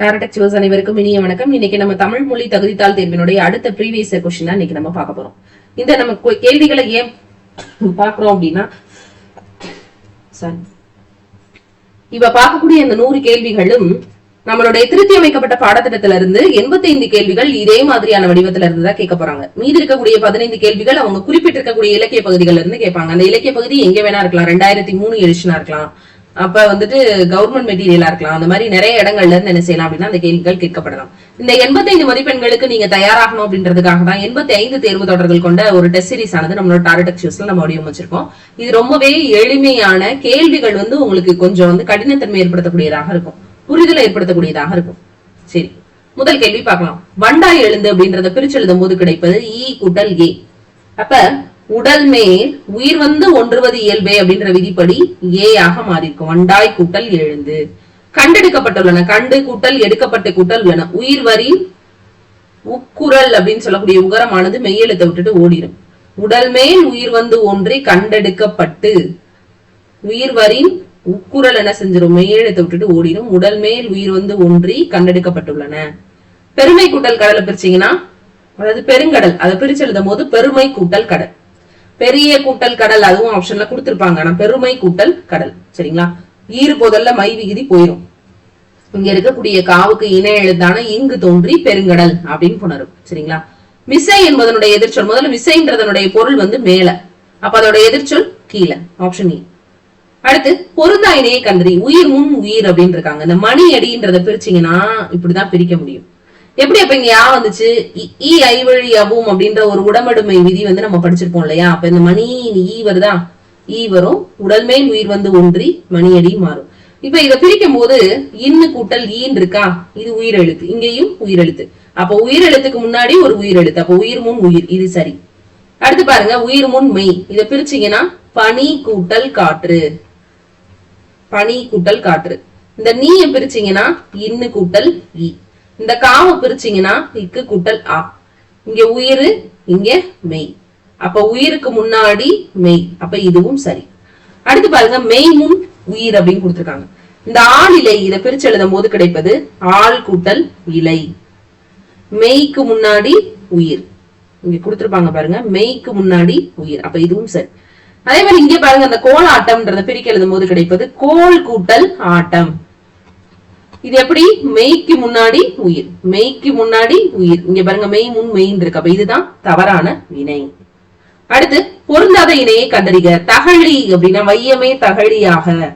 டாரடெக் சிவஸ் அனைவருக்கும் இனிய வணக்கம். இன்னைக்கு நம்ம தமிழ் மொழி தகுதித்தாள் தேர்வினுடைய அடுத்த ப்ரீவியஸ் கொஸ்டின் தான் இன்னைக்கு நம்ம பார்க்க போறோம். இந்த நம்ம கேள்விகளை ஏன் பாக்குறோம் அப்படின்னா இப்ப பார்க்கக்கூடிய இந்த நூறு கேள்விகளும் நம்மளுடைய திருத்தி அமைக்கப்பட்ட பாடத்திட்டத்துல இருந்து 85 கேள்விகள் இதே மாதிரியான வடிவத்துல இருந்து தான் கேட்க போறாங்க. மீதி இருக்கக்கூடிய பதினைந்து கேள்விகள் அவங்க குறிப்பிட்டிருக்கக்கூடிய இலக்கிய பகுதிகள்ல இருந்து கேட்பாங்க. அந்த இலக்கிய பகுதி எங்க வேணா இருக்கலாம். ரெண்டாயிரத்தி மூணு எழுச்சினா இருக்கலாம். அப்ப வந்துட்டு கவர்மெண்ட் மெட்டீரியலா இருக்கலாம். அந்த மாதிரி நிறைய இடங்கள்ல இருந்து என்ன செய்யலாம் அப்படின்னா அந்த கேள்விகள் கேட்கப்படலாம். இந்த 85 மதிப்பெண்களுக்கு நீங்க தயாராகணும் அப்படின்றதுக்காக தான் 85 தேர்வு தொடர்கள் கொண்ட ஒரு டெஸ்ட் சீரிஸ் ஆனது நம்மளோட டாரடெக் ஷூஸ்ல நம்ம வடிவமைச்சிருக்கோம் இது ரொம்பவே எளிமையான கேள்விகள் வந்து உங்களுக்கு கொஞ்சம் வந்து கடினத்தன்மை ஏற்படுத்தக்கூடியதாக இருக்கும். புரிதலை ஏற்படுத்தக்கூடியதாக இருக்கும். சரி முதல் கேள்வி பார்க்கலாம். வண்டாய் எழுந்து அப்படின்றத பிரிச்சு எழுதும் போது கிடைப்பது இ கூட்டல் ஏ அப்ப உடல் மேல் உயிர் வந்து ஒன்றுவது இயல்பே அப்படின்ற விதிப்படி ஏ ஆக மாறியிருக்கும். அண்டாய் கூட்டல் எழுந்து. கண்டெடுக்கப்பட்டுள்ளன. கண்டு கூட்டல் எடுக்கப்பட்ட கூட்டல் உள்ளன. உயிர் வரி உக்குரல் அப்படின்னு சொல்லக்கூடிய உகரமானது மெய்யெழுத்தை விட்டுட்டு ஓடிடும் உடல் மேல் உயிர் வந்து ஒன்றி கண்டெடுக்கப்பட்டு உயிர் வரின் உக்குரல் என்ன செஞ்சிடும் மெய்யெழுத்தை விட்டுட்டு ஓடிடும் உடல் மேல் உயிர் வந்து ஒன்றி கண்டெடுக்கப்பட்டுள்ளன. பெருமை கூட்டல் கடலை பிரிச்சீங்கன்னா அதாவது பெருங்கடல் அதை பிரிச்சு எழுதும் போது பெருமை கூட்டல் கடல். பெரிய கூட்டல் கடல் அதுவும் ஆப்ஷன்ல கொடுத்துருப்பாங்க. ஆனா பெருமை கூட்டல் கடல். சரிங்களா? ஈறு போதல்ல மை விகுதி போயிரும். இங்க இருக்கக்கூடிய காவுக்கு இணை எழுத்தான இங்கு தோன்றி பெருங்கடல் அப்படின்னு புணரும். சரிங்களா? விசை என்பதனுடைய எதிர்ச்சொல். முதல்ல விசைன்றதனுடைய பொருள் வந்து மேல. அப்ப அதோட எதிர்ச்சொல் கீழே. ஆப்ஷன் இ அடுத்து பொருந்தா இணையை கண்டறி உயிர் முன் உயிர் அப்படின்னு இருக்காங்க இந்த மணி அடின்றத பிரிச்சீங்கன்னா இப்படிதான் பிரிக்க முடியும். எப்படி அப்ப இங்க யா வந்துச்சு? இ- ஐ வழி அவும் அப்படின்ற ஒரு உடம்படுமை விதி வந்து நம்ம படிச்சிருப்போம் இல்லையா? அப்ப இந்த மணி ஈ வருதா? ஈ வரும். உடல் மேல் உயிர் வந்து ஒன்றி மணியடி மாறும். இப்ப இத பிரிக்கும் போது இன்னு கூட்டல் ஈன் இருக்கா? இது உயிரெழுத்து. இங்கேயும் உயிரெழுத்து. அப்ப உயிரெழுத்துக்கு முன்னாடி ஒரு உயிரெழுத்து. அப்ப உயிர் முன் உயிர். இது சரி. அடுத்து பாருங்க உயிர் முன் மெய். இத பிரிச்சீங்கன்னா பனி கூட்டல் காற்று. பனி கூட்டல் காற்று. இந்த நீய பிரிச்சீங்கன்னா இன்னு கூட்டல் ஈ. இந்த காம பிரிச்சீங்கன்னா இக்கு குட்டல் ஆ. இங்க உயிர் இங்க மெய். அப்ப உயிருக்கு முன்னாடி மெய். அப்ப இதுவும் சரி. அடுத்து பாருங்க மெய் முன் உயிர் அப்படின்னு கொடுத்திருக்காங்க. இந்த ஆள் இலை இதை பிரிச்சு எழுதும் போது கிடைப்பது ஆள் கூட்டல் இலை. மெய்க்கு முன்னாடி உயிர். இங்க கொடுத்துருப்பாங்க பாருங்க மெய்க்கு முன்னாடி உயிர். அப்ப இதுவும் சரி. அதே மாதிரி இங்க பாருங்க அந்த கோல் ஆட்டம்ன்றத பிரிக்க எழுதும் போது கிடைப்பது கோல் கூட்டல் ஆட்டம். இது எப்படி? மெய்க்கு முன்னாடி உயிர். மெய்க்கு முன்னாடி உயிர். இங்க பாருங்க மெய் முன் மெயின் இருக்கு. அப்ப இதுதான் தவறான வினை. அடுத்து பொருந்தாத இணையை கண்டறிக. தகழி அப்படின்னா வையமே தகழியாக.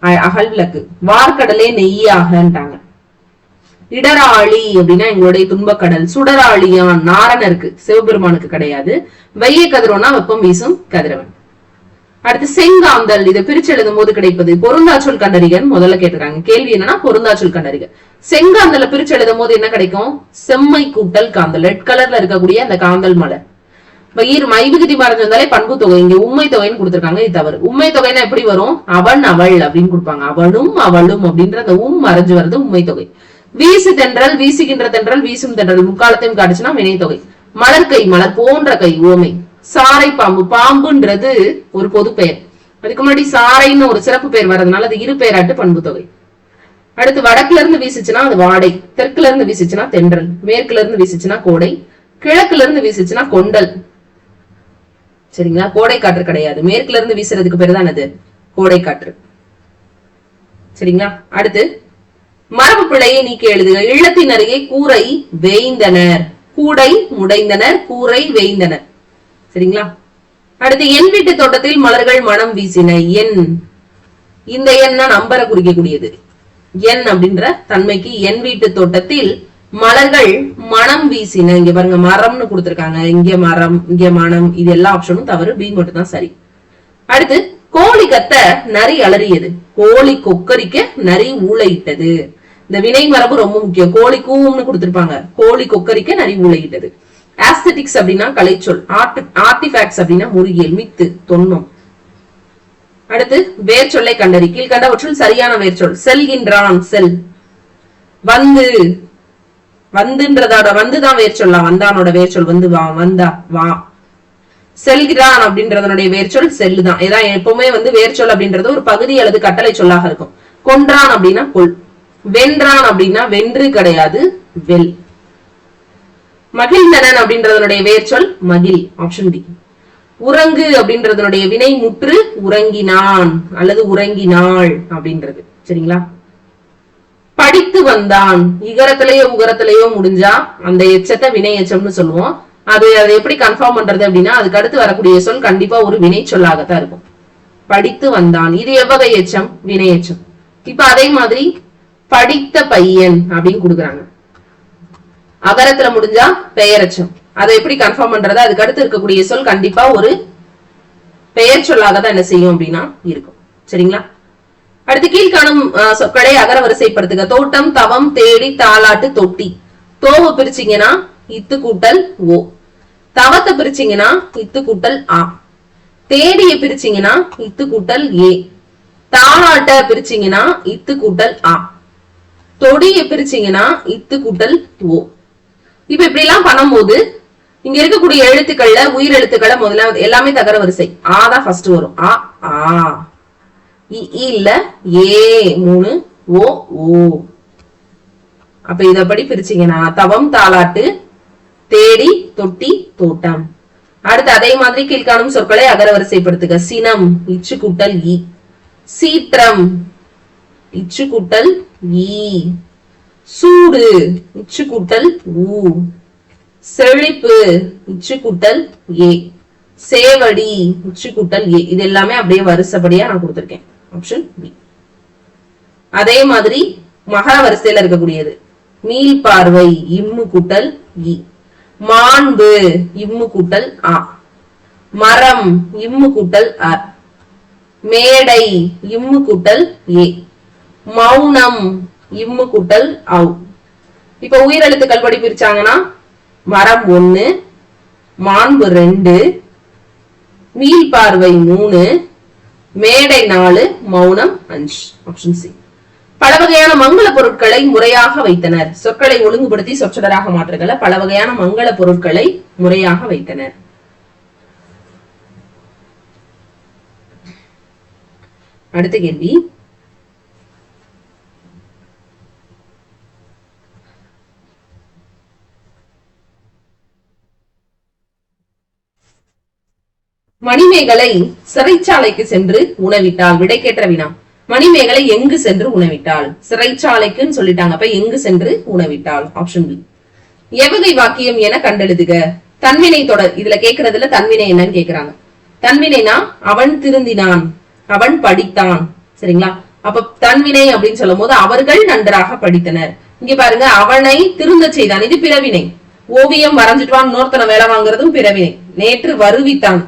அகல் விளக்கு. வார்க்கடலே நெய்யாகன்றாங்க இடராளி அப்படின்னா எங்களுடைய துன்பக்கடல். சுடராளியான் நாரணருக்கு. சிவபெருமானுக்கு கிடையாது. வெய்ய கதிரோனா வெப்பம் வீசும் கதிரவன். அடுத்து செங்காந்தல். இதை பிரிச்சு எழுதும் போது கிடைப்பது பொருந்தாச்சொல் கண்டறிகன். முதல்ல கேட்டிருக்காங்க. கேள்வி என்னன்னா பொருந்தாச்சொல் கண்டறிக செங்காந்தல பிரிச்சு எழுதும் போது என்ன கிடைக்கும்? செம்மை கூட்டல் காந்தல். ரெட் கலர்ல இருக்கக்கூடிய அந்த காந்தல் மலர் வயிறு மைவிகுதி மறைஞ்சு வந்தாலே பண்பு தொகை. இங்க உண்மை தொகைன்னு கொடுத்துருக்காங்க. இது தவறு. உண்மை தொகைன்னா எப்படி வரும்? அவன் அவள் அப்படின்னு கொடுப்பாங்க. அவனும் அவளும் அப்படின்ற அந்த உம் மறைஞ்சு வர்றது உண்மை தொகை. வீசு தென்றல் வீசுகின்ற தென்றல் வீசும் தென்றல். முக்காலத்தையும் காட்டுச்சுன்னா வினை தொகை மலர் கை மலர் போன்ற கை ஓமை சாரை பாம்பு. பாம்புன்றது ஒரு பொது பெயர். அதுக்கு முன்னாடி சாரைன்னு ஒரு சிறப்பு பெயர் வர்றதுனால அது இரு பெயராட்டு பண்பு தொகை அடுத்து வடக்குல இருந்து வீசுச்சுன்னா அது வாடை தெற்குல இருந்து வீசுச்சுன்னா தென்றல் மேற்குல இருந்து வீசுச்சுன்னா கோடை கிழக்குல இருந்து வீசுச்சுன்னா கொண்டல். சரிங்களா? கோடை காற்று கிடையாது. மேற்குல இருந்து வீசுறதுக்கு பேர் தான் அது கோடை காற்று. சரிங்களா? அடுத்து மரபு பிழையை நீக்கி எழுதுக. இல்லத்தின் அருகே கூரை வேய்ந்தனர். கூடை முடைந்தனர் கூரை வேய்ந்தனர். சரிங்களா? அடுத்து என் வீட்டு தோட்டத்தில் மலர்கள் மனம் வீசின என். இந்த எண்ணா நம்பரை குறிக்கக்கூடியது. என் அப்படின்ற தன்மைக்கு என் வீட்டு தோட்டத்தில் மலர்கள் மனம் வீசின இங்க பாருங்க மரம்னு கொடுத்திருக்காங்க. இங்க மரம் இங்க மனம் இது எல்லா ஆப்ஷனும் தவறு. பி மட்டும் தான் சரி. அடுத்து கோழி கத்த நரி அலறியது. கோழி கொக்கரிக்க நரி ஊழையிட்டது இந்த வினை மரபு ரொம்ப முக்கியம். கோழி கூவும்னு கொடுத்திருப்பாங்க. கோழி கொக்கரிக்க நரி ஊழையிட்டது ஆஸ்தட்டிக்ஸ் அப்படின்னா கலைச்சொல். ஆர்ட் ஆர்டிஃபேக்ட்ஸ் அப்படின்னா முருகியல் மித்து தொன்மம். அடுத்து வேர்ச்சொல்லை கண்டறி. கீழ்கண்டவற்றுள் சரியான வேர்ச்சொல். செல்கின்றான் செல். வந்து. வந்துன்றதோட வந்துதான் வேர்ச்சொல்லாம் வந்தானோட வேர்ச்சொல் வந்து வா வந்தா வா. செல்கிறான் அப்படின்றதனுடைய வேர்ச்சொல் செல்லுதான். ஏதாவது எப்பவுமே வந்து வேர்ச்சொல் அப்படின்றது ஒரு பகுதி அல்லது கட்டளை சொல்லாக இருக்கும். கொன்றான் அப்படின்னா கொல். வென்றான் அப்படின்னா வென்று கிடையாது வெல். மகிழ்ந்தனன் அப்படின்றதனுடைய வேர்ச்சொல் மகிழ் ஆப்ஷன் டி உறங்கு அப்படின்றதனுடைய வினை முற்று உறங்கினான் அல்லது உறங்கினாள் அப்படின்றது. சரிங்களா? படித்து வந்தான். இகரத்திலேயோ உகரத்திலேயோ முடிஞ்சா அந்த எச்சத்தை வினை எச்சம்னு சொல்லுவோம். அது அதை எப்படி கன்ஃபார்ம் பண்றது அப்படின்னா அதுக்கு அடுத்து வரக்கூடிய சொல் கண்டிப்பா ஒரு வினை சொல்லாகத்தான் இருக்கும். படித்து வந்தான். இது எவ்வகை எச்சம்? வினை எச்சம். இப்ப அதே மாதிரி படித்த பையன் அப்படின்னு கொடுக்குறாங்க. அகரத்துல முடிஞ்சா பெயரச்சம் அதை எப்படி கன்ஃபார்ம் பண்றது? அதுக்கு அடுத்து இருக்கக்கூடிய சொல் கண்டிப்பா ஒரு பெயர் சொல்லாக தான் என்ன செய்யும் அப்படின்னா இருக்கும். சரிங்களா? அடுத்து கீழ்காணும் சொற்களை அகர வரிசைப்படுத்துக. தோட்டம் தவம் தேடி தாளாட்டு தொட்டி. தோவை பிரிச்சீங்கன்னா இத்து கூட்டல் ஓ. தவத்தை பிரிச்சிங்கன்னா இத்து கூட்டல் ஆ. தேடிய பிரிச்சிங்கன்னா இத்து கூட்டல் ஏ. தாளாட்ட பிரிச்சிங்கன்னா இத்து கூட்டல் ஆ. தொடிய பிரிச்சிங்கன்னா இத்து கூட்டல் ஓ. இப்ப இப்படி எல்லாம் பண்ணும்போது இங்க இருக்கக்கூடிய எழுத்துக்கள்ல உயிர் எழுத்துக்களை முதல்ல எல்லாமே தகர வரிசை. ஆ தான் ஃபர்ஸ்ட் வரும். ஆ ஆ. இ இ இல்ல ஏ மூணு ஓ ஓ. அப்ப இதப்படி பிரிச்சீங்கன்னா தவம் தாலாட்டு தேடி தொட்டி தோட்டம். அடுத்து அதே மாதிரி கீழ்காணும் சொற்களை அகர வரிசைப்படுத்துக. சினம் இச்சு கூட்டல் இ. சீற்றம் இச்சு கூட்டல் ஈ சூடு இச்சு கூட்டல் ஊ. செழிப்பு இச்சு கூட்டல் ஏ. சேவடி இச்சு கூட்டல் ஏ. இது எல்லாமே அப்படியே வரிசைப்படியா நான் கொடுத்திருக்கேன். ஆப்ஷன் பி அதே மாதிரி மகர வரிசையில இருக்கக்கூடியது. மீள் பார்வை இம்மு கூட்டல் இ. மாண்பு இம்மு கூட்டல் ஆ. மரம் இம்மு கூட்டல் அ மேடை இம்மு கூட்டல் ஏ. மௌனம் இம்மு கூட்டல் அவு இப்ப உயிரெழுத்துக்கள் படி பிரிச்சாங்கன்னா மரம் ஒண்ணு மாண்பு ரெண்டு மீள் பார்வை மூணு மேடை நாலு மௌனம் அஞ்சு. ஆப்ஷன் சி பல வகையான மங்கள பொருட்களை முறையாக வைத்தனர். சொற்களை ஒழுங்குபடுத்தி சொற்றொடராக மாற்றுகள பல வகையான மங்கள பொருட்களை முறையாக வைத்தனர். அடுத்த கேள்வி. மணிமேகலை சிறைச்சாலைக்கு சென்று உணவிட்டாள். விடைக்கேற்ற வினா மணிமேகலை எங்கு சென்று உணவிட்டாள்? சிறைச்சாலைக்குன்னு சொல்லிட்டாங்க. அப்ப எங்கு சென்று உணவிட்டாள்? ஆப்ஷன் பி எவகை வாக்கியம் என கண்டெழுதுக. தன்வினை தொடர் இதுல கேக்குறதுல தன்வினை என்னன்னு கேக்குறாங்க. தன்வினைனா அவன் திருந்தினான் அவன் படித்தான். சரிங்களா? அப்ப தன்வினை அப்படின்னு சொல்லும் போது அவர்கள் நன்றாக படித்தனர். இங்க பாருங்க அவனை திருந்த செய்தான். இது பிறவினை. ஓவியம் வரைஞ்சிட்டு வான் இன்னொருத்தனை வேலை வாங்குறதும் பிறவினை. நேற்று வருவித்தான்.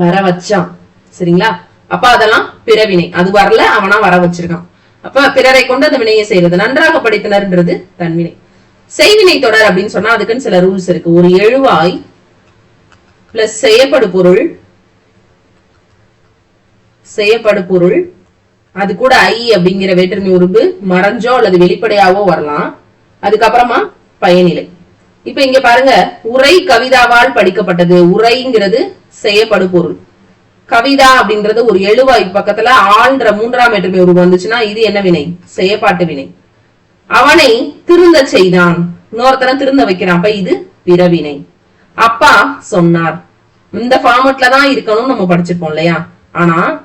வர வச்சான். சரிங்களா? அப்ப அதெல்லாம் பிறவினை. அது வரல அவனா வர வச்சிருக்கான். அப்ப பிறரை கொண்டு அந்த வினையை செய்யறது நன்றாக படித்தனர்ன்றது தன்வினை. செய்வினை தொடர் அப்படின்னு சொன்னா அதுக்குன்னு சில ரூல்ஸ் இருக்கு. ஒரு எழுவாய் பிளஸ் செய்யப்படு பொருள் செய்யப்படு பொருள் அது கூட ஐ அப்படிங்கிற வேற்றுமை உருபு மறைஞ்சோ அல்லது வெளிப்படையாவோ வரலாம். அதுக்கப்புறமா பயனிலை. இப்ப இங்க பாருங்க உரை கவிதாவால் படிக்கப்பட்டது. உரைங்கிறது செய்யப்படு பொருள் கவிதா அப்படின்றது ஒரு எழுவாய் பக்கத்துல ஆள்ன்ற மூன்றாம் வேற்றுமை உருவம் வந்துச்சுன்னா இது என்ன வினை? செய்யப்பாட்டு வினை. அவனை திருந்த செய்தான். இன்னொருத்தனை திருந்த வைக்கிறான். அப்ப இது பிறவினை. அப்பா சொன்னார். இந்த ஃபார்மட்ல தான் இருக்கணும்னு நம்ம படிச்சிருப்போம் இல்லையா? ஆனா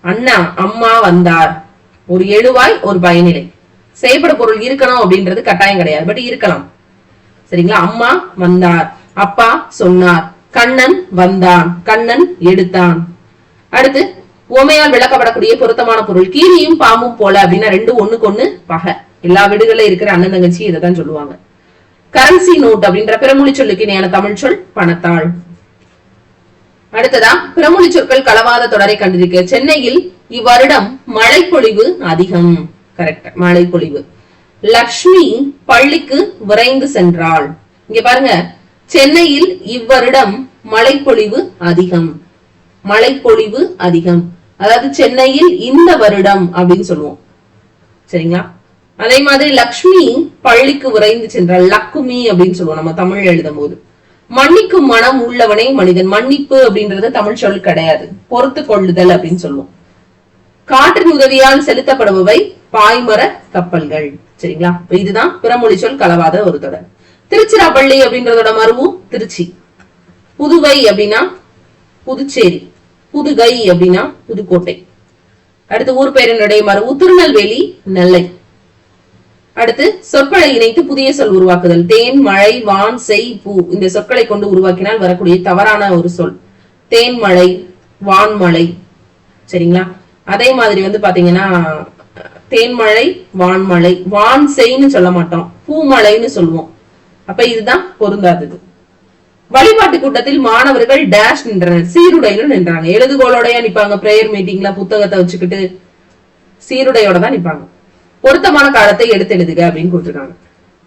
அண்ணா அம்மா வந்தார். ஒரு எழுவாய் ஒரு பயனிலை. செய்யப்பட பொருள் இருக்கணும் அப்படின்றது கட்டாயம் கிடையாது பட் இருக்கலாம். சரிங்களா? அம்மா வந்தார். அப்பா சொன்னார். கண்ணன் வந்தான். கண்ணன் எடுத்தான். அடுத்து உமையால் விளக்கப்படக்கூடிய பொருத்தமான பொருள் கீரியும் பாம்பும் போல அப்படின்னா ரெண்டு ஒண்ணுக்கு ஒண்ணு பகை. எல்லா வீடுகள்ல இருக்கிற அண்ணன் தங்கச்சி இதை தான் சொல்லுவாங்க. கரன்சி நோட் அப்படின்ற பிறமொழி சொல்லுக்கு இணையான தமிழ் சொல் பணத்தாள். அடுத்ததா பிறமொழி சொற்கள் கலவாத தொடரை கண்டிருக்க. சென்னையில் இவ்வருடம் மழைப்பொழிவு அதிகம். கரெக்ட் மழைப்பொழிவு. லக்ஷ்மி பள்ளிக்கு விரைந்து சென்றாள். இங்க பாருங்க சென்னையில் இவ்வருடம் மழைப்பொழிவு அதிகம். மழைப்பொழிவு அதிகம். அதாவது சென்னையில் இந்த வருடம் அப்படின்னு சொல்லுவோம். சரிங்களா? அதே மாதிரி லக்ஷ்மி பள்ளிக்கு விரைந்து சென்றாள். லக்குமி அப்படின்னு சொல்லுவோம் நம்ம தமிழ் எழுதும் போது மன்னிக்கும் மனம் உள்ளவனே மனிதன். மன்னிப்பு அப்படின்றது தமிழ் சொல் கிடையாது. பொறுத்து கொள்ளுதல் அப்படின்னு சொல்லுவோம். காற்றின் உதவியால் செலுத்தப்படுபவை பாய்மர கப்பல்கள். சரிங்களா? இதுதான் பிறமொழி சொல் கலவாத ஒரு தொடர். திருச்சிராப்பள்ளி அப்படின்றதோட மருவும் திருச்சி. புதுவை அப்படின்னா புதுச்சேரி புதுகை அப்படின்னா புதுக்கோட்டை. அடுத்து ஊர் பேரனுடைய மருவு திருநெல்வேலி நெல்லை. அடுத்து சொற்களை இணைத்து புதிய சொல் உருவாக்குதல். தேன் மழை வான் செய் பூ இந்த சொற்களை கொண்டு உருவாக்கினால் வரக்கூடிய தவறான ஒரு சொல். தேன் மழை வான்மழை சரிங்களா? அதே மாதிரி வந்து பாத்தீங்கன்னா தேன்மழை வான்மழை வான் செய்ன்னு சொல்ல மாட்டோம். பூமழைன்னு சொல்லுவோம். அப்ப இதுதான் பொருந்தாதது. வழிபாட்டு கூட்டத்தில் மாணவர்கள் டேஷ் நின்றனர். சீருடையில நின்றாங்க. எழுதுகோளோடய நிப்பாங்க. பிரேயர் மீட்டிங்ல புத்தகத்தை வச்சுக்கிட்டு சீருடையோட தான் நிப்பாங்க. பொருத்தமான காலத்தை எடுத்து எழுதுக அப்படின்னு கொடுத்துருக்காங்க.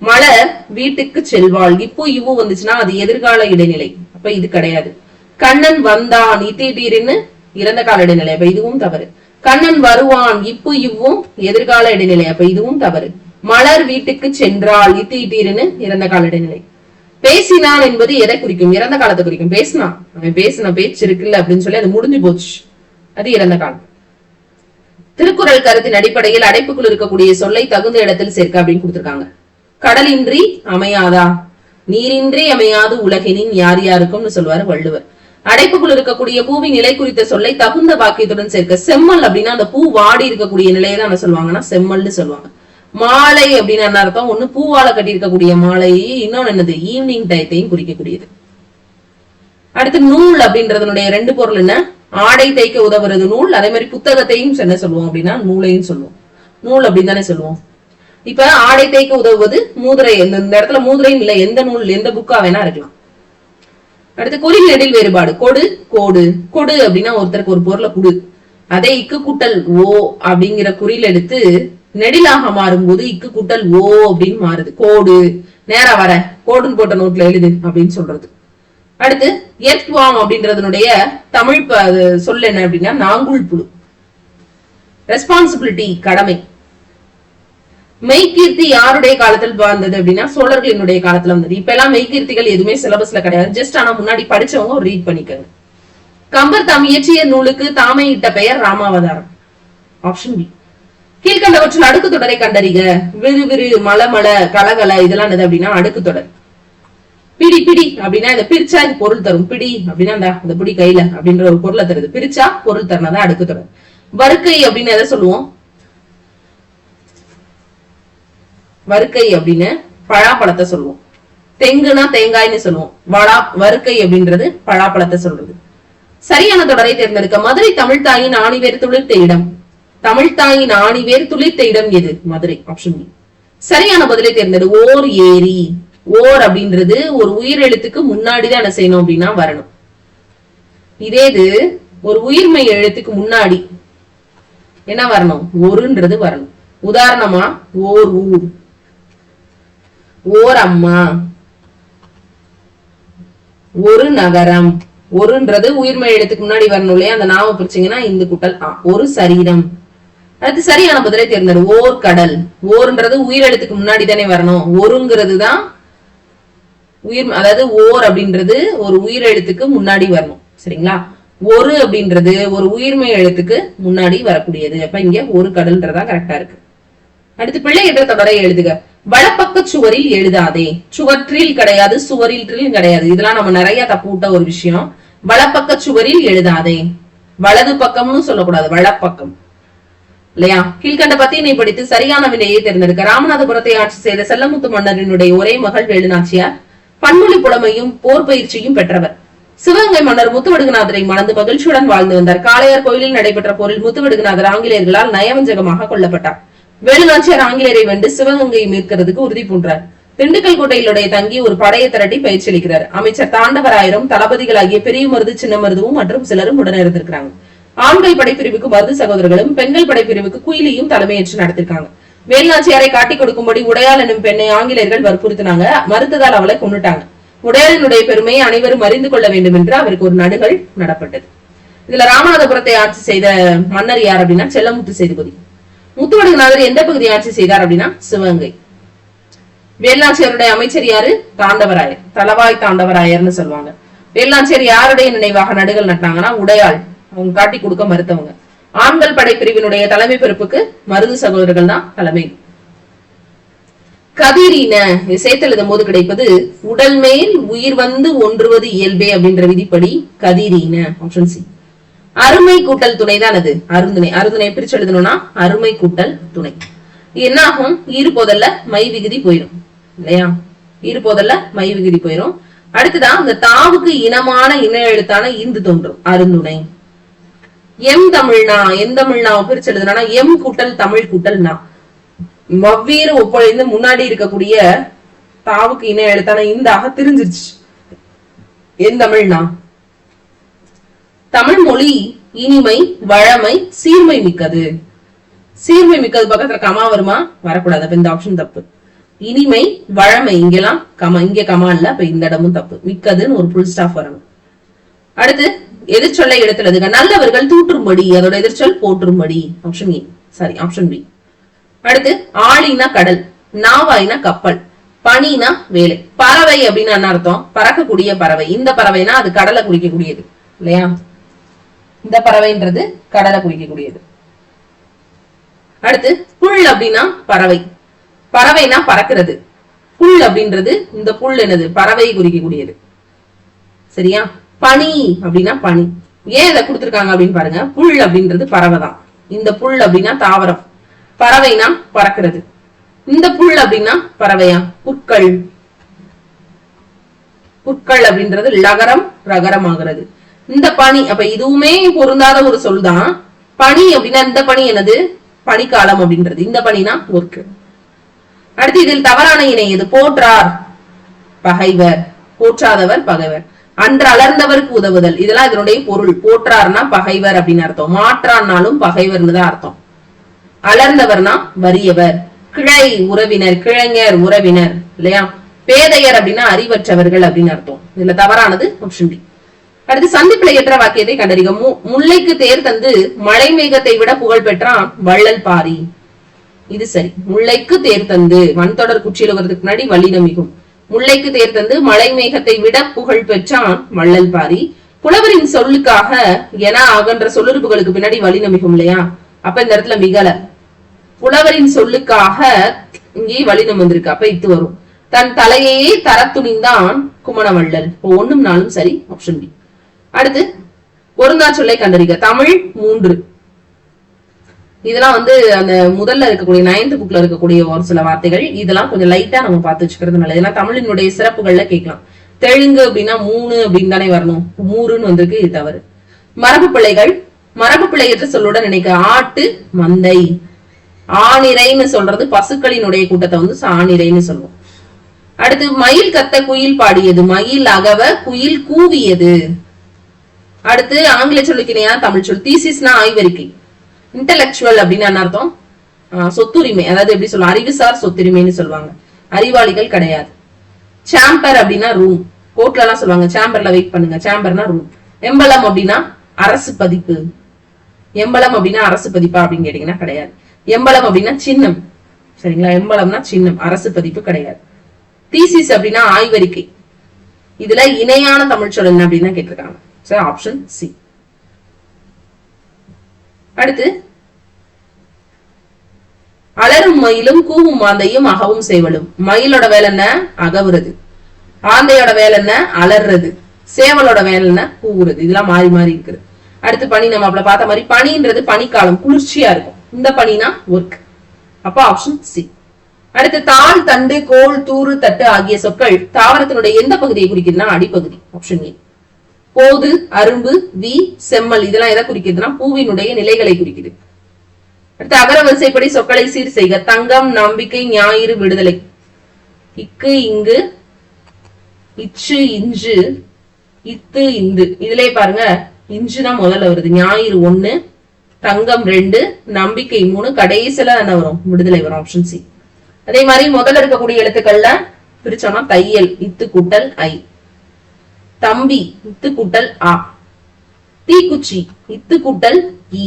மலர் வீட்டுக்கு செல்வாள் இப்போ இவ்வு வந்துச்சுன்னா அது எதிர்கால இடைநிலை. அப்ப இது கிடையாது. கண்ணன் வந்தான் இத்தீட்டீர்னு இறந்த கால இடைநிலை. அப்ப இதுவும் தவறு. கண்ணன் வருவான் இப்போ இவ்வும் எதிர்கால இடைநிலை. அப்ப இதுவும் தவறு. மலர் வீட்டுக்கு சென்றாள் இத்தீட்டீர்னு இறந்த கால இடைநிலை. பேசினான் என்பது எதை குறிக்கும்? இறந்த காலத்தை குறிக்கும். பேசினான். அவன் பேசின பேச்சு இருக்குல்ல அப்படின்னு சொல்லி அது முடிஞ்சு போச்சு. அது இறந்த காலம். திருக்குறள் கருத்தின் அடிப்படையில் அடைப்புக்குள் இருக்கக்கூடிய சொல்லை தகுந்த இடத்தில் சேர்க்க அப்படின்னு கொடுத்திருக்காங்க. கடலின்றி அமையாதா? நீரின்றி அமையாது உலகினின் யார் யாருக்கும்னு சொல்லுவாரு வள்ளுவர். அடைப்புக்குள் இருக்கக்கூடிய பூவின் நிலை குறித்த சொல்லை தகுந்த வாக்கியத்துடன் சேர்க்க செம்மல் அப்படின்னா அந்த பூ வாடி இருக்கக்கூடிய நிலையை தான் என்ன சொல்லுவாங்கன்னா செம்மல்னு சொல்லுவாங்க. மாலை அப்படின்னு என்ன அர்த்தம்? ஒண்ணு பூவால கட்டியிருக்கக்கூடிய மாலை இன்னொன்னு என்னது? ஈவினிங் டயத்தையும் குறிக்கக்கூடியது. அடுத்து நூல் அப்படின்றதனுடைய ரெண்டு பொருள் என்ன? ஆடை தைக்க உதவுறது நூல் அதே மாதிரி புத்தகத்தையும் என்ன சொல்லுவோம் அப்படின்னா நூலையும் சொல்லுவோம். நூல் அப்படின்னு தானே சொல்லுவோம். இப்ப ஆடை தைக்க உதவுவது மூதுரை இந்த இடத்துல மூதுரையும் இல்லை எந்த நூல் எந்த புக்கா வேணா இருக்கலாம். அடுத்து கொடி நெடில் வேறுபாடு. கொடு கோடு. கொடு அப்படின்னா ஒருத்தருக்கு ஒரு பொருளை குடு. அதே இக்கு கூட்டல் ஓ அப்படிங்கிற குறியில் எடுத்து நெடிலாக மாறும்போது இக்கு குட்டல் ஓ அப்படின்னு மாறுது. கோடு. நேரா வர. கோடுன்னு போட்ட நோட்ல எழுது அப்படின்னு சொல்றது. அடுத்து எர்த்வாம் அப்படின்றதனுடைய தமிழ் சொல் என்ன அப்படின்னா நாங்குள் புழு. ரெஸ்பான்சிபிலிட்டி கடமை. மெய்கீர்த்தி யாருடைய காலத்தில் வந்தது அப்படின்னா சோழர்களினுடைய காலத்துல வந்தது. இப்ப எல்லாம் மெய்கீர்த்திகள் எதுவுமே சிலபஸ்ல கிடையாது. ஜஸ்ட் ஆனா முன்னாடி படிச்சவங்க ரீட் பண்ணிக்கங்க. கம்பர் தாம் இயற்றிய நூலுக்கு தாமே இட்ட பெயர் ராமாவதாரம். ஆப்ஷன் பி கீழ்கண்டவற்றில் அடுக்கு தொடரை கண்டறிக. விறு விறு மல மல கலகல இதெல்லாம் என்னது அப்படின்னா அடுக்கு தொடர். பிடி பிடி அப்படின்னா இந்த பிரிச்சா இது பொருள் தரும். பிடி அப்படின்னா அந்த பிடி கையில அப்படின்ற ஒரு பொருளை தருது. பிரிச்சா பொருள் தரணும் அடுக்கு தொடர். வறுக்கை அப்படின்னு எதை சொல்லுவோம்? வறுக்கை அப்படின்னு பழாப்பழத்தை சொல்லுவோம். தெங்குனா தேங்காய்னு சொல்லுவோம். வளா வறுக்கை அப்படின்றது பழாப்பழத்தை சொல்றது. சரியான தொடரை தேர்ந்தெடுக்க மதுரை தமிழ்தாயின் ஆணிவேர் துளிர்த்த இடம். தமிழ்தாயின் ஆணிவேர் துளித்த இடம் எது? மதுரை ஆப்ஷன் பி சரியான பதிலை தேர்ந்தெடு. ஓர் ஏரி. ஓர் அப்படின்றது ஒரு உயிர் எழுத்துக்கு முன்னாடிதான் என்ன செய்யணும் அப்படின்னா வரணும். இதே இது ஒரு உயிர்மை எழுத்துக்கு முன்னாடி என்ன வரணும்? ஒருன்றது வரணும். உதாரணமா ஓர் ஊர். ஓர் அம்மா. ஒரு நகரம். ஒருன்றது உயிர்மை எழுத்துக்கு முன்னாடி வரணும் இல்லையா? அந்த நாம பிரிச்சீங்கன்னா இந்த குட்டல் ஒரு சரீரம். அடுத்து சரியான பதிலை தேர்ந்தது ஓர் கடல். ஓர்ன்றது உயிர் எழுத்துக்கு முன்னாடி தானே வரணும். ஒருங்கிறது தான் உயிர் அதாவது ஓர் அப்படின்றது ஒரு உயிர் எழுத்துக்கு முன்னாடி வரணும். சரிங்களா? ஒரு அப்படின்றது ஒரு உயிர்மை எழுத்துக்கு முன்னாடி வரக்கூடியது. அப்ப இங்க ஒரு கடல்ன்றதா கரெக்டா இருக்கு. அடுத்து பிள்ளை என்ற தொடரை எழுதுக. வலப்பக்க சுவரில் எழுதாதே. சுவற்றில் கிடையாது சுவரில் கிடையாது. இதெல்லாம் நம்ம நிறைய தப்புட்ட ஒரு விஷயம். வலப்பக்க சுவரில் எழுதாதே. வலது பக்கம்னு சொல்லக்கூடாது. வலப்பக்கம். இல்லையா? கீழ்கண்ட பத்தியினை படித்து சரியான வினையை தேர்ந்தெடுக்க ராமநாதபுரத்தை ஆட்சி செய்த செல்லமுத்து மன்னரினுடைய ஒரே மகள் வேலுநாச்சியார் பன்மொழி புலமையும் போர் பயிற்சியும் பெற்றவர். சிவகங்கை மன்னர் முத்துவடுகநாதரை மணந்து மகிழ்ச்சியுடன் வாழ்ந்து வந்தார். காளையார் கோயிலில் நடைபெற்ற போரில் முத்துவடுகநாதர் ஆங்கிலேயர்களால் நயவஞ்சகமாக கொல்லப்பட்டார். வேலுநாச்சியார் ஆங்கிலேயரை வென்று சிவகங்கையை மீட்கிறதுக்கு உறுதி பூன்றார். திண்டுக்கல் கோட்டையிலுடைய தங்கி ஒரு படையை திரட்டி பயிற்சி அளிக்கிறார் அமைச்சர் தாண்டவராயரும் தளபதிகளாகிய பெரிய மருது சின்ன மருதுவும் மற்றும் சிலரும் உடனிருந்திருக்கிறாங்க. ஆண்கள் படைப்பிரிவுக்கு மருது சகோதரர்களும் பெண்கள் படைப்பிரிவுக்கு குயிலியும் தலைமையேற்று நடத்திருக்காங்க. வேலுநாச்சியாரை காட்டி கொடுக்கும்படி உடையாள் எனும் பெண்ணை ஆங்கிலேயர்கள் வற்புறுத்தினாங்க. மறுத்ததால் அவளை கொண்டுட்டாங்க உடையாளனுடைய பெருமையை அனைவரும் அறிந்து கொள்ள வேண்டும் என்று அவருக்கு ஒரு நடுகள் நடப்பட்டது. இதுல ராமநாதபுரத்தை ஆட்சி செய்த மன்னர் யார் அப்படின்னா செல்லமுத்து சேதுபதி. முத்துவடுகநாதர் எந்த பகுதியை ஆட்சி செய்தார் அப்படின்னா சிவகங்கை. வேலுநாச்சியாருடைய அமைச்சர் யாரு? தாண்டவராயர். தலவாய் தாண்டவராயர்னு சொல்லுவாங்க. வேலுநாச்சியார் யாருடைய நினைவாக நடுகள் நட்டாங்கன்னா உடையாள். அவங்க காட்டி கொடுக்க மறுத்தவங்க. ஆண்கள் படைப்பிரிவினுடைய தலைமை பொறுப்புக்கு மருது சகோதரர்கள் தான் தலைமை. கதிரின சேர்த்து எழுதும் போது கிடைப்பது உடல் மேல் உயிர் வந்து ஒன்றுவது இயல்பே அப்படின்ற விதிப்படி கதிரின ஆப்ஷன் சி அருமை கூட்டல் துணை தான் அது அருந்துணை. அருந்துணை பிரிச்சு எழுதணும்னா அருமை கூட்டல் துணை. என்ன ஆகும் ஈறுபோதல்ல மை விகுதி போயிடும் இல்லையா? ஈறுபோதல்ல மை விகுதி போயிடும் அடுத்ததான் அந்த தாவுக்கு இனமான இன எழுத்தான இந்து தோன்றும் அருந்துணை. எம் தமிழ்னா எம் தமிழ்னா பிரிச்சு எழுதுனா எம் கூட்டல் தமிழ் கூட்டல்னா. வவ்வேறு ஒப்பொழிந்து முன்னாடி இருக்கக்கூடிய தாவுக்கு இணை எழுத்தான இந்தாக தெரிஞ்சிருச்சு. என் தமிழ்னா. தமிழ் மொழி இனிமை வழமை சீர்மை மிக்கது. சீர்மை மிக்கது பக்கத்துல கமா வருமா? வரக்கூடாது. அப்ப இந்த ஆப்ஷன் தப்பு. இனிமை வழமை இங்கெல்லாம் கமா இங்க கமா இல்ல அப்ப இந்த இடமும் தப்பு. மிக்கதுன்னு ஒரு புல் ஸ்டாஃப் வரணும். அடுத்து எதிர்ச்சொல்லை எடுத்துள்ளதுங்க நல்லவர்கள் தூற்றும்படி அதோட எதிர்ச்சொல் போற்றும்படி option A sorry option B அடுத்து ஆளினா கடல் நாவாயினா கப்பல் பனினா வேலை. பறவை அப்படின்னு என்ன அர்த்தம்? பறக்கக்கூடிய பறவை. இந்த பறவைனா அது கடலை குறிக்கக்கூடியது இல்லையா? இந்த பறவைன்றது கடலை குறிக்கக்கூடியது. அடுத்து புல் அப்படின்னா பறவை. பறவைனா பறக்கிறது. புல் அப்படின்றது இந்த புல் என்னது? பறவை குறிக்கக்கூடியது. சரியா? பனி அப்படின்னா பனி. ஏன் இதை கொடுத்திருக்காங்க அப்படின்னு பாருங்க. புல் அப்படின்றது பறவை தான் இந்த புல் அப்படின்னா தாவரம். பறவைனா பறக்கிறது. இந்த புல் அப்படின்னா பறவையா? புற்கள். புற்கள் அப்படின்றது லகரம் ரகரம் ஆகிறது இந்த பனி அப்ப இதுவுமே பொருந்தாத ஒரு சொல் தான் பனி அப்படின்னா இந்த பனி என்னது? பனிக்காலம் அப்படின்றது. இந்த பனினா ஒர்க்கு. அடுத்து இதில் தவறான இணை எது? போற்றார். பகைவர். போற்றாதவர் பகைவர். அன்று அலர்ந்தவருக்கு உதவுதல். இதெல்லாம் இதனுடைய பொருள். போற்றார்னா பகைவர் அப்படின்னு அர்த்தம். மாற்றான்னாலும் பகைவர்னு தான் அர்த்தம். அலர்ந்தவர்னா வறியவர். கிளை உறவினர் கிளைஞர் உறவினர் இல்லையா? பேதையர் அப்படின்னா அறிவற்றவர்கள் அப்படின்னு அர்த்தம். இதுல தவறானது ஆப்ஷன் டி அடுத்து சந்திப்பில ஏற்ற வாக்கியத்தை கண்டறிக. மு- முல்லைக்கு தேர் தந்து மழை மேகத்தை விட புகழ் பெற்றான் வள்ளல் பாரி. இது சரி. முல்லைக்கு தேர் தந்து வன்தொடர் குச்சியில வர்றதுக்கு முன்னாடி வள்ளின மிகும். முல்லைக்கு தேர் தந்து மலை மேகத்தை விட புகழ் பெற்றான் வள்ளல் பாரி. புலவரின் சொல்லுக்காக என அகன்ற சொல்லுறுப்புகளுக்கு பின்னாடி வழி நமிகும் இல்லையா? அப்ப இந்த இடத்துல மிகல. புலவரின் சொல்லுக்காக இங்கே வலினம் வந்திருக்கு. அப்ப இத்து வரும். தன் தலையையே தர துணிந்தான் குமணவள்ளல் இப்போ ஒண்ணும் நாளும் சரி ஆப்ஷன் பி அடுத்து பொருந்தா சொல்லை கண்டறிக. தமிழ் மூன்று. இதெல்லாம் வந்து அந்த முதல்ல இருக்கக்கூடிய நைன்த் புக்ல இருக்கக்கூடிய ஒரு சில வார்த்தைகள் இதெல்லாம் கொஞ்சம் லைட்டா நம்ம பார்த்து வச்சுக்கிறது நல்லது. ஏன்னா தமிழினுடைய சிறப்புகள்ல கேட்கலாம். தெலுங்கு அப்படின்னா மூணு அப்படின்னு தானே வரணும். மூணுன்னு வந்திருக்கு இது தவறு. மரபு பிள்ளைகள் மரபு பிள்ளையற்ற சொல்லோட நினைக்க ஆட்டு மந்தை. ஆணிரைன்னு சொல்றது பசுக்களினுடைய கூட்டத்தை வந்து சாணிரைன்னு சொல்லுவோம். அடுத்து மயில் கத்த குயில் பாடியது. மயில் அகவ குயில் கூவியது. அடுத்து ஆங்கில சொல்லுக்கினையா தமிழ் சொல். தீசிஸ்னா ஆய்வறிக்கை. இன்டலெக்சுவல் அப்படின்னு என்ன அர்த்தம்? சொத்துரிமை. அதாவது எப்படி சொல்லுவோம் அறிவுசார் சொத்துரிமைன்னு சொல்லுவாங்க. அறிவாளிகள் கிடையாது. சாம்பர் அப்படின்னா ரூம் கோர்ட்ல எல்லாம் சொல்லுவாங்க சாம்பர்ல வெயிட் பண்ணுங்க. சாம்பர்னா ரூம் எம்பலம் அப்படின்னா அரசு பதிப்பு. எம்பலம் அப்படின்னா அரசு பதிப்பா அப்படின்னு கேட்டீங்கன்னா கிடையாது. எம்பலம் அப்படின்னா சின்னம். சரிங்களா? எம்பலம்னா சின்னம். அரசு பதிப்பு கிடையாது. தீசிஸ் அப்படின்னா ஆய்வறிக்கை. இதுல இணையான தமிழ் சொல் என்ன அப்படின்னா கேட்டிருக்காங்க. சார் ஆப்ஷன் சி அடுத்து அலரும் மயிலும் கூவும் மாந்தையும் அகவும் சேவலும். மயிலோட வேலை என்ன? அகவுறது. ஆந்தையோட வேலை என்ன? அலறது சேவலோட வேலை என்ன? கூவுறது. இதெல்லாம் மாறி மாறி இருக்குது. அடுத்து பனி நம்ம அப்படி பார்த்த மாதிரி பனின்றது பனிக்காலம் குளிர்ச்சியா இருக்கும். இந்த பனினா ஒர்க் அப்போ ஆப்ஷன் சி அடுத்து தாள் தண்டு கோல் தூறு தட்டு ஆகிய சொற்கள் தாவரத்தினுடைய எந்த பகுதியை குறிக்குதுன்னா அடிப்பகுதி. ஆப்ஷன் ஏ போது அரும்பு வி செம்மல் இதெல்லாம் எதை குறிக்குதுன்னா பூவினுடைய நிலைகளை குறிக்குது. அடுத்து அகர வரிசைப்படி சொற்களை சீர் செய்க. தங்கம் நம்பிக்கை ஞாயிறு விடுதலை. இக்கு இங்கு இச்சு இஞ்சு இத்து இந்து. இதுலயே பாருங்க இஞ்சு தான் முதல்ல வருது. ஞாயிறு ஒண்ணு தங்கம் ரெண்டு நம்பிக்கை மூணு கடைசியில என்ன வரும். விடுதலை வரும் ஆப்ஷன் சி அதே மாதிரி முதல்ல இருக்கக்கூடிய எழுத்துக்கள்ல பிரிச்சோம்னா தையல் இத்து கூட்டல் ஐ. தம்பி இத்து கூட்டல் ஆ. தீக்குச்சி இத்து கூட்டல் இ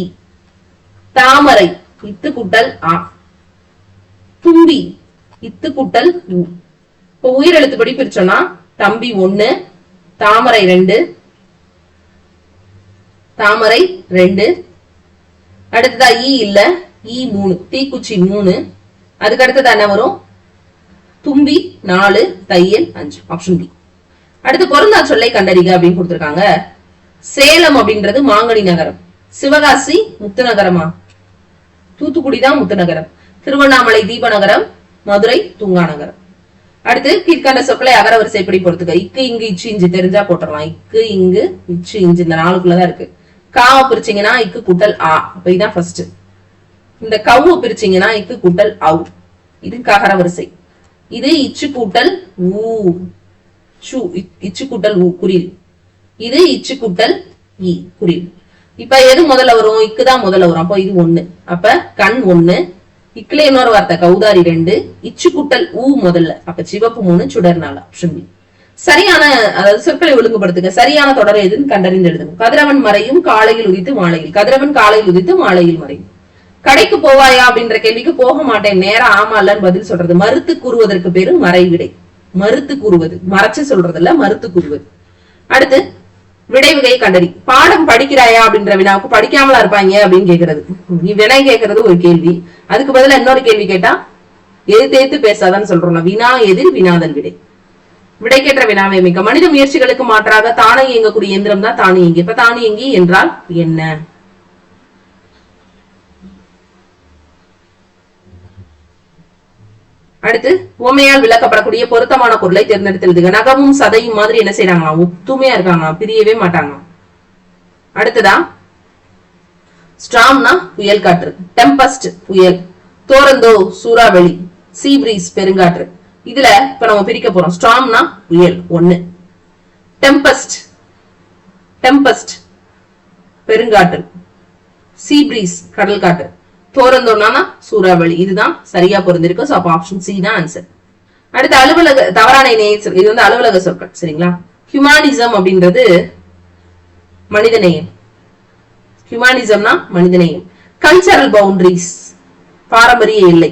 தாமரை இத்து கூட்டல் ஆ. தும்பி இத்து கூட்டல் உ இப்போ உயிரெழுத்துப்படி பிரிச்சோம்னா தம்பி ஒண்ணு தாமரை ரெண்டு தாமரை ரெண்டு. அடுத்ததா ஈ இல்ல ஈ மூணு தீக்குச்சி மூணு. அதுக்கு அடுத்ததா என்ன வரும்? தும்பி நாலு தையல் அஞ்சு ஆப்ஷன் பி அடுத்து பொருந்தா சொல்லை கண்டறிக அப்படின்னு கொடுத்திருக்காங்க. சேலம் அப்படின்றது மாங்கனி நகரம். சிவகாசி முத்து நகரமா தூத்துக்குடி தான் முத்து நகரம் திருவண்ணாமலை தீபநகரம் மதுரை தூங்கா நகரம். அடுத்து கீழ்கண்ட சொற்களை அகரவரிசைப்படி பொறுத்துக்க. இக்கு இங்கு இச்சு இஞ்சு தெரிஞ்சா போட்டுடலாம். இக்கு இங்கு இச்சு இஞ்சு இந்த நாளுக்குள்ளதான் இருக்கு. காவை பிரிச்சீங்கன்னா இக்கு கூட்டல் ஆ. அப்ப இதான் ஃபர்ஸ்ட் இந்த கவு பிரிச்சீங்கன்னா இக்கு கூட்டல் அவு இது ககர வரிசை. இது இச்சு கூட்டல் ஊ. சு இ- இச்சு கூட்டல் ஊ குறில் இது இச்சு கூட்டல் இ குறில் இப்ப எது முதல்ல வரும்? இக்கு தான் முதல்ல வரும். அப்போ இது ஒண்ணு. அப்ப கண் ஒண்ணு. இக்குல இன்னொரு வார்த்தை கௌதாரி ரெண்டு. இச்சு கூட்டல் ஊ முதல்ல. அப்ப சிவப்பு மூணு சுடர் நாலு ஆப்ஷன் பி. சரியான அதாவது சொற்களை ஒழுங்குபடுத்துங்க. சரியான தொடர் எதுன்னு கண்டறிந்து எழுதணும் கதிரவன் மறையும் காலையில் உதித்து மாலையில். கதிரவன் காலையில் உதித்து மாலையில் மறையும். கடைக்கு போவாயா அப்படின்ற கேள்விக்கு போக மாட்டேன். நேரம் ஆமா இல்லன்னு பதில் சொல்றது. மறுத்து கூறுவதற்கு பேரு மறைவிடை. மறுத்து கூறுவது. மறைச்சு சொல்றதில்ல மறுத்து கூறுவது. அடுத்து விடைவகை கண்டறி. பாடம் படிக்கிறாயா அப்படின்ற வினாவுக்கு படிக்காமலா இருப்பாங்க அப்படின்னு கேக்குறது. நீ வினை கேக்குறது ஒரு கேள்வி. அதுக்கு பதிலா இன்னொரு கேள்வி கேட்டா எது தேத்து பேசாதான்னு சொல்றோம் வினா எதிர் வினாதல் விடை. விடை கேட்ட வினாவை மிக்க. மனித முயற்சிகளுக்கு மாற்றாக தானே இயங்கக்கூடிய இயந்திரம் தான் தானியங்கி. இப்ப தானியங்கி என்றால் என்ன? அடுத்து உவமையால் விளக்கப்படக்கூடிய பொருத்தமான பொருளை தேர்ந்தெடுத்துருது நகமும் சதையும் மாதிரி என்ன செய்யறாங்களாம் ஒத்துமையா இருக்காங்க பிரியவே மாட்டாங்க அடுத்ததா ஸ்ட்ராம்னா புயல் காற்று. டெம்பஸ்ட் புயல். தோரந்தோ சூறாவளி. சீ பிரீஸ் பெருங்காற்று. இதுல இப்ப நம்ம பிரிக்க போறோம். ஸ்ட்ராம்னா புயல். ஒண்ணு. டெம்பஸ்ட். டெம்பஸ்ட் பெருங்காற்று. சீ பிரீஸ் கடல் காற்று. போறந்தோம்னா சூறாவளி. இதுதான் சரியா பொருந்திருக்கு. சோ அப்ப ஆப்ஷன் சி தான் ஆன்சர் அடுத்து அலுவலக தவறான இணைய இது வந்து அலுவலக சொற்கள் சரிங்களா? ஹியூமானிசம் அப்படின்றது மனிதநேயம். ஹியூமானிசம்னா மனிதநேயம். கல்ச்சரல் பவுண்டரிஸ் பாரம்பரிய எல்லை.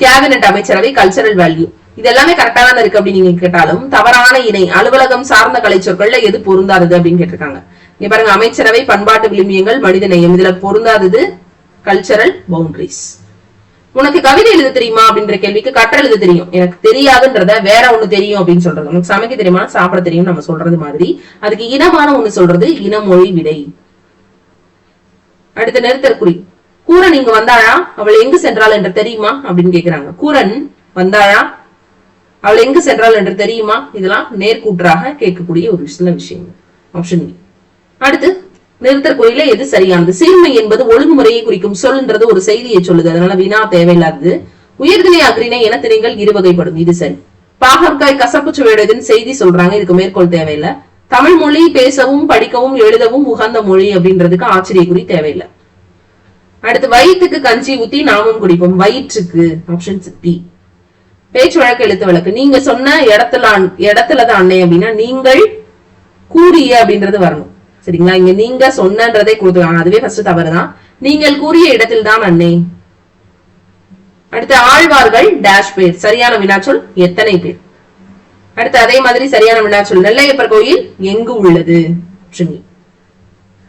கேபினட் அமைச்சரவை கல்ச்சரல் வேல்யூ இது எல்லாமே கரெக்டான இருக்கு அப்படின்னு நீங்க கேட்டாலும் தவறான இணை அலுவலகம் சார்ந்த கலை சொற்கள்ல எது பொருந்தாதது அப்படின்னு கேட்டிருக்காங்க. இங்க பாருங்க அமைச்சரவை பண்பாட்டு விளிம்பியங்கள் மனிதநேயம். இதுல பொருந்தாதது கல்ச்சரல் பவுண்டரிஸ் உனக்கு கவிதை எழுத தெரியுமா அப்படின்ற கேள்விக்கு கற்றல் எழுத தெரியும். எனக்கு தெரியாதுன்றத வேற ஒண்ணு தெரியும் அப்படின்னு சொல்றது. உனக்கு சமைக்க தெரியுமா? சாப்பிட தெரியும் நம்ம சொல்றது மாதிரி. அதுக்கு இனமான ஒண்ணு சொல்றது இனமொழி விடை. அடுத்த நிறுத்தற்குறி கூரன் இங்க வந்தாளா அவள் எங்கு சென்றாள் என்று தெரியுமா? அப்படின்னு கேக்குறாங்க. கூரன் வந்தாளா அவள் எங்கு சென்றாள் என்று தெரியுமா? இதெல்லாம் நேர்கூற்றாக கேட்கக்கூடிய ஒரு சில விஷயங்கள். ஆப்ஷன் அடுத்து நிறுத்தற் எது சரியானது? சீர்மை என்பது ஒழுங்குமுறையை குறிக்கும் சொல்ன்றது ஒரு செய்தியை சொல்லுது. அதனால வினா தேவையில்லாதது. உயர்திணை அக்ரிணை இனத்திணைகள் இருவகைப்படும் இது சரி. பாகற்காய் கசப்பு சுவையுடையதுன்னு செய்தி சொல்றாங்க. இதுக்கு மேற்கோள் தேவையில்லை. தமிழ் மொழி பேசவும் படிக்கவும் எழுதவும் உகந்த மொழி அப்படின்றதுக்கு ஆச்சரிய குறி தேவையில்லை. அடுத்து வயிற்றுக்கு கஞ்சி ஊத்தி நாமும் குடிப்போம். வயிற்றுக்கு ஆப்ஷன் பி பேச்சு வழக்கு எழுத்து வழக்கு. நீங்க சொன்ன இடத்துல இடத்துலதான் அன்னை அப்படின்னா நீங்கள் கூறிய அப்படின்றது வரணும். சரிங்களா? இங்க நீங்க சொன்னன்றதை கொடுத்துருக்காங்க. அதுவே ஃபர்ஸ்ட் தவறுதான். நீங்கள் கூறிய இடத்தில் தான் அன்னை அடுத்து ஆழ்வார்கள் டேஷ் பேர். சரியான வினாச்சொல் எத்தனை பேர்? அடுத்து அதே மாதிரி சரியான வினாச்சொல். நெல்லையப்பர் கோயில் எங்கு உள்ளது? option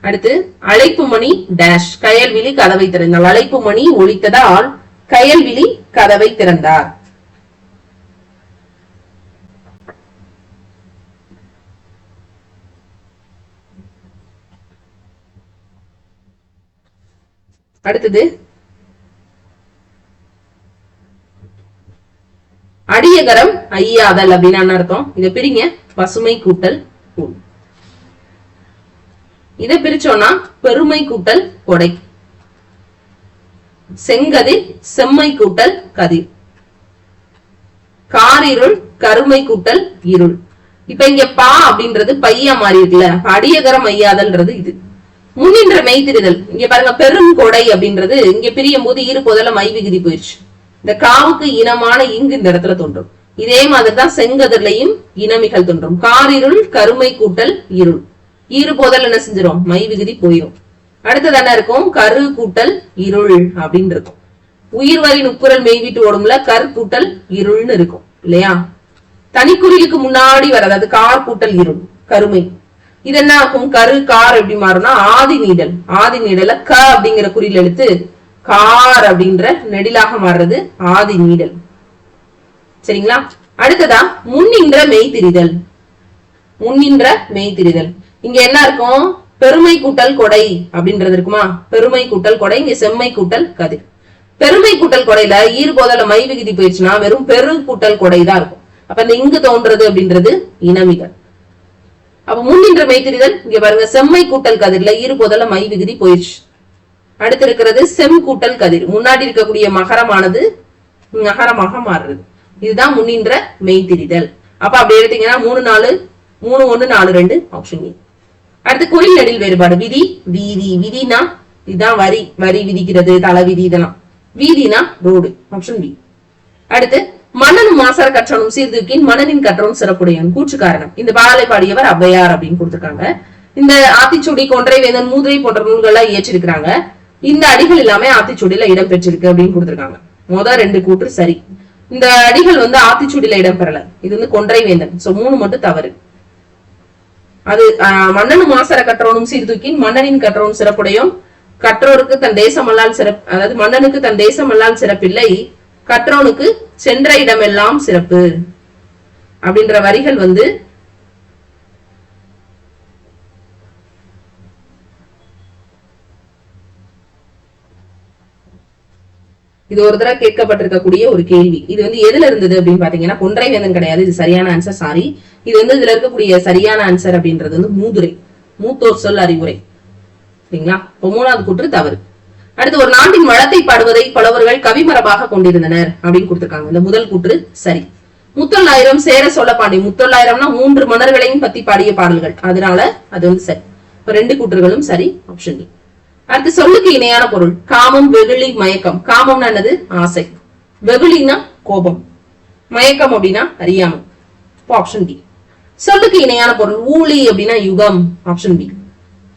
அடுத்து அழைப்பு மணி டேஷ் கயல்விழி கதவை திறந்தாள் அழைப்பு மணி ஒழித்ததால் கயல்விழி கதவை திறந்தார். அடுத்தது. அடியகரம் ஐயாதல் அப்படின்னு என்ன அர்த்தம்? இத பிரிங்க. பசுமை கூட்டல் கூழ். இதை பிரிச்சோம்னா பெருமை கூட்டல் கொடை. செங்கதிர் செம்மை கூட்டல் கதிர். காரிருள் கருமை கூட்டல் இருள். இப்ப இங்க பா அப்படின்றது பையா மாறி இருக்குல்ல அடியகரம் ஐயாதல்ன்றது இது. முன்னின்ற மெய்திரிதல். இங்க பாருங்க பெரும் கொடை அப்படின்றது இங்க பிரியும் போது இரு போதெல்லாம் மை விகுதி போயிடுச்சு இந்த காவுக்கு இனமான இங்கு இந்த இடத்துல தோன்றும். இதே மாதிரிதான் செங்கதிர்லையும் இனமிகள் தோன்றும். காரிருள் கருமை கூட்டல் இருள். இரு போதல் என்ன செஞ்சிடும் மை விகுதி போயிரும். அடுத்தது என்ன இருக்கும்? கரு கூட்டல் இருள் அப்படின்னு இருக்கும். உயிர் வரி நுக்குரல் மெய்விட்டு ஓடும்ல கர் கூட்டல் இருள்னு இருக்கும். இல்லையா? தனிக்குறிலுக்கு முன்னாடி வர அதாவது கார் கூட்டல் இருள் கருமை. இது என்ன ஆகும் கரு கார் எப்படி மாறும்னா ஆதி நீடல். ஆதி நீடல க அப்படிங்கிற குறியில் எழுத்து கார் அப்படின்ற நெடிலாக மாறுறது ஆதி நீடல். சரிங்களா? அடுத்ததா முன்னின்ற மெய்திரிதல். முன்னின்ற மெய்திரிதல். இங்க என்ன இருக்கும்? பெருமை கூட்டல் கொடை அப்படின்றது இருக்குமா? பெருமை கூட்டல் கொடை இங்க செம்மை கூட்டல் கதிர். பெருமை கூட்டல் கொடையில ஈர்போதல மை விகுதி போயிடுச்சுன்னா வெறும் பெரு கூட்டல் கொடை தான் இருக்கும். அப்ப இந்த இங்கு தோன்றது அப்படின்றது இனமிகள் அப்ப முன்னின்ற மெய்திரிதல் இங்க பாருங்க செம்மை கூட்டல் கதிர்ல ஈறுபோதல மை விகுதி போயிடுச்சு. அடுத்து இருக்கிறது செம் கூட்டல் கதிர். முன்னாடி இருக்கக்கூடிய மகரமானது நகரமாக மாறுறது இதுதான் முன்னின்ற மெய்திரிதல். அப்ப அப்படி எடுத்தீங்கன்னா மூணு நாலு மூணு ஒண்ணு நாலு ரெண்டு ஆப்ஷன் அடுத்து குறில் நெடில் வேறுபாடு. விதி வீதி. விதினா இதுதான் வரி. வரி விதிக்கிறது தலை விதி இதெல்லாம். வீதினா ரோடு ஆப்ஷன் பி அடுத்து மன்னனும் மாசார் கற்றனும் சீர்தூக்கின் மன்னனின் கற்றனும் சிறப்புடையவன் கூற்று காரணம். இந்த பாடலை பாடியவர் ஔவையார் அப்படின்னு கொடுத்திருக்காங்க. இந்த ஆத்திச்சுடி கொன்றை வேந்தன் மூதிரை போன்ற நூல்கள்லாம் இயற்றிருக்கிறாங்க. இந்த அடிகள் எல்லாமே ஆத்திச்சூடியில இடம் பெற்றிருக்கு அப்படின்னு கொடுத்திருக்காங்க. முத ரெண்டு கூற்று சரி. இந்த அடிகள் வந்து ஆத்திச்சூடியில இடம் பெறல. இது வந்து கொன்றை வேந்தன். சோ மூணு மட்டும் தவறு. அது மன்னனும் மாசர கற்றோனும் சீர்தூக்கின் மன்னனின் கற்றோனும் சிறப்புடையும் கற்றோருக்கு தன் தேசமல்லால் சிறப்பு அதாவது மன்னனுக்கு தன் தேசமல்லால் சிறப்பில்லை. கற்றோனுக்கு சென்ற இடமெல்லாம் சிறப்பு. அப்படின்ற வரிகள் வந்து இது ஒரு தடவை கேட்கப்பட்டிருக்கக்கூடிய ஒரு கேள்வி. இது வந்து எதுல இருந்தது அப்படின்னு பாத்தீங்கன்னா கொன்றை வேந்தன் கிடையாது இது சரியான ஆன்சர் சாரி இது வந்து இதுல இருக்கக்கூடிய சரியான ஆன்சர் அப்படின்றது வந்து மூதுரை மூத்தோர் சொல் அறிவுரை. சரிங்களா? இப்போ மூணாவது கூற்று தவறு. அடுத்து ஒரு நாட்டின் வளத்தை பாடுவதை பலவர்கள் கவிமரபாக கொண்டிருந்தனர் அப்படின்னு கொடுத்திருக்காங்க. இந்த முதல் கூற்று சரி. முத்தொள்ளாயிரம் சேர சோழ பாண்டி முத்தொள்ளாயிரம்னா மூன்று மன்னர்களையும் பத்தி பாடிய பாடல்கள். அதனால அது வந்து சரி. இப்ப ரெண்டு கூற்றுகளும் சரி ஆப்ஷன் டி அடுத்து சொல்லுக்கு இணையான பொருள் காமம் வெகுளி மயக்கம். காமம்னா என்னது? ஆசை. வெகுளினா கோபம். மயக்கம் அப்படின்னா அறியாமை. ஆப்ஷன் டி சொல்லுக்கு இணையான பொருள் ஊழி அப்படின்னா யுகம். ஆப்ஷன் பி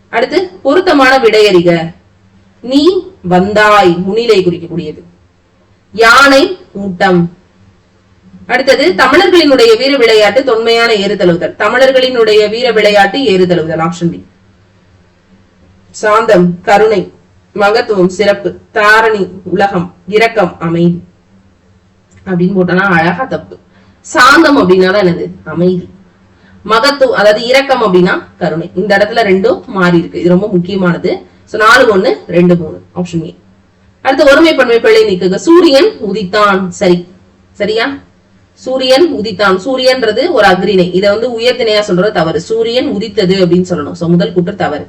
அடுத்து பொருத்தமான விடையறிக. நீ வந்தாய் முன்னிலை குறிக்கக்கூடியது. யானை ஊட்டம் அடுத்தது தமிழர்களினுடைய வீர விளையாட்டு தொன்மையான ஏறுதழுவுதல் தமிழர்களினுடைய வீர விளையாட்டு ஏறுதழுவுதல் ஆப்ஷன் பி சாந்தம் கருணை மகத்துவம் சிறப்பு தாரணி உலகம் இரக்கம் அமைதி. அப்படின்னு போட்டோம்னா அழகா தப்பு. சாந்தம் அப்படின்னா தான் என்னது? அமைதி. மகத்துவம் அதாவது இரக்கம் அப்படின்னா கருணை. இந்த இடத்துல ரெண்டும் மாறி இருக்கு. இது ரொம்ப முக்கியமானது. ஸோ நாலு ஒன்று ரெண்டு மூணு. ஆப்ஷன் ஏ அடுத்து ஒருமை பன்மை பிள்ளை நீக்குக. சூரியன் உதித்தான். சரி. சரியா? சூரியன் உதித்தான். சூரியன்றது ஒரு அக்ரிணை. இதை வந்து உயர்திணையா சொல்றது தவறு. சூரியன் உதித்தது அப்படின்னு சொல்லணும். ஸோ முதல் கூற்று தவறு.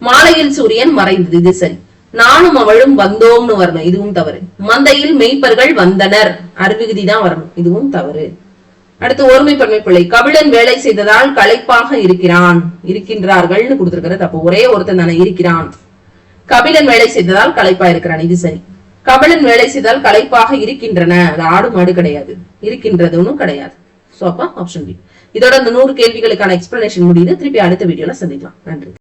மாலையில் சூரியன் மறைந்தது. இது சரி. நானும் அவளும் வந்தோம்னு வரணும். இதுவும் தவறு. மந்தையில் மெய்ப்பர்கள் வந்தனர். அருவிகுதி தான் வரணும். இதுவும் தவறு. அடுத்து ஒருமை பன்மை பிள்ளை கபிலன் வேலை செய்ததால் களைப்பாக இருக்கிறான். இருக்கின்றார்கள்னு கொடுத்திருக்கிறது தப்பு. ஒரே ஒருத்தன் தானே இருக்கிறான். கபிலன் வேலை செய்ததால் களைப்பா இருக்கிறான். இது சரி. கபிலன் வேலை செய்தால் களைப்பாக இருக்கின்றன. அது ஆடு மாடு கிடையாது. இருக்கின்றதுன்னு கிடையாது. சோ ஆப்ஷன் பி இதோட அந்த நூறு கேள்விகளுக்கான எக்ஸ்பிளனேஷன் முடியுது. திருப்பி அடுத்த வீடியோல சந்திக்கலாம். நன்றி.